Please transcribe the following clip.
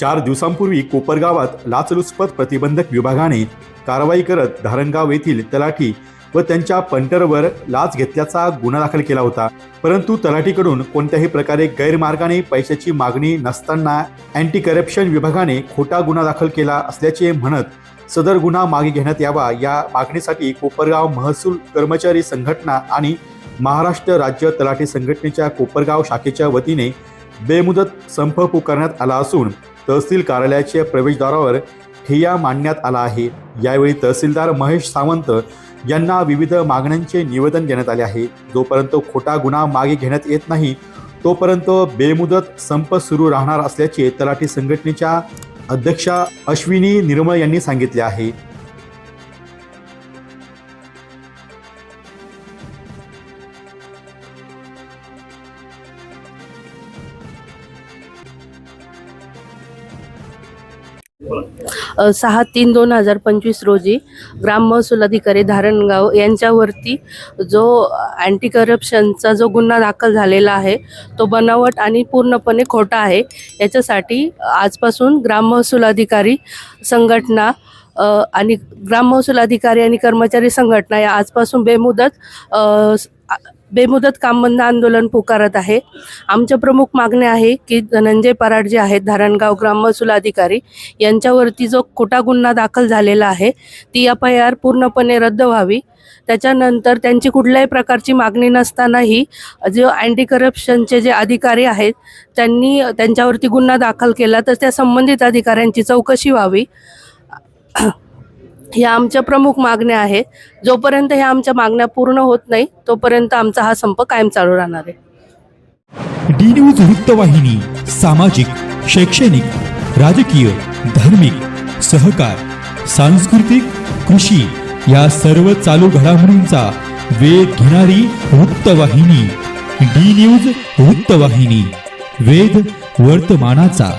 चार दिवसांपूर्वी कोपरगावात लाचलुचपत प्रतिबंधक विभागाने कारवाई करत धारणगाव येथील तलाठी व त्यांच्या पंटरवर लाच घेतल्याचा गुन्हा दाखल केला होता. परंतु तलाठीकडून कोणत्याही प्रकारे गैरमार्गाने पैशाची मागणी नसताना अँटी करप्शन विभागाने खोटा गुन्हा दाखल केला असल्याचे म्हणत सदर गुन्हा मागे घेण्यात यावा या मागणीसाठी कोपरगाव महसूल कर्मचारी संघटना आणि महाराष्ट्र राज्य तलाठी संघटनेच्या कोपरगाव शाखेच्या वतीने बेमुदत संप पुकारण्यात आला असून तहसील कार्यालयाच्या प्रवेशद्वारावर ठिय्या मांडण्यात आला आहे. यावेळी तहसीलदार महेश सावंत यांना विविध मागण्यांचे निवेदन देण्यात आले आहे. जोपर्यंत खोटा गुन्हा मागे घेण्यात येत नाही तोपर्यंत बेमुदत संप सुरू राहणार असल्याचे तलाठी संघटनेच्या अध्यक्षा अश्विनी निर्मळ यांनी सांगितले आहे. सहा तीन दोन हजार पंचवीस रोजी ग्राम महसूल अधिकारी धारणगाव यांच्यावरती जो अँटी करप्शनचा जो गुन्हा दाखल झालेला आहे तो बनावट आणि पूर्णपणे खोटा आहे. याच्यासाठी आजपासून ग्राम महसूल अधिकारी संघटना आणि ग्राम महसूल अधिकारी आणि कर्मचारी संघटना या आजपासून बेमुदत बेमुदत कामबंद आंदोलन पुकारत आहे. आमच्या प्रमुख मागण्या आहे की धनंजय पराड जे आहेत धारणगाव ग्राम महसूल अधिकारी यांच्यावरती जो खोटा गुन्हा दाखल झालेला आहे ती एफ आय आर पूर्णपणे रद्द व्हावी. त्याच्यानंतर त्यांची कुठल्याही प्रकारची मागणी नसतानाही जो अँटी करप्शनचे जे अधिकारी आहेत त्यांनी त्यांच्यावरती गुन्हा दाखल केला तर त्या संबंधित अधिकाऱ्यांची चौकशी व्हावी. ह्या आमच्या प्रमुख मागण्या आहेत. जोपर्यंत ह्या आमच्या मागण्या पूर्ण होत नाही तोपर्यंत आमचा हा संप कायम चालू राहणार आहे. डी न्यूज वृत्तवाहिनी सामाजिक शैक्षणिक राजकीय धार्मिक सहकार सांस्कृतिक कृषी या सर्व चालू घडामोडींचा वेध घेणारी वृत्तवाहिनी डी न्यूज वृत्तवाहिनी वेध वर्तमानाचा.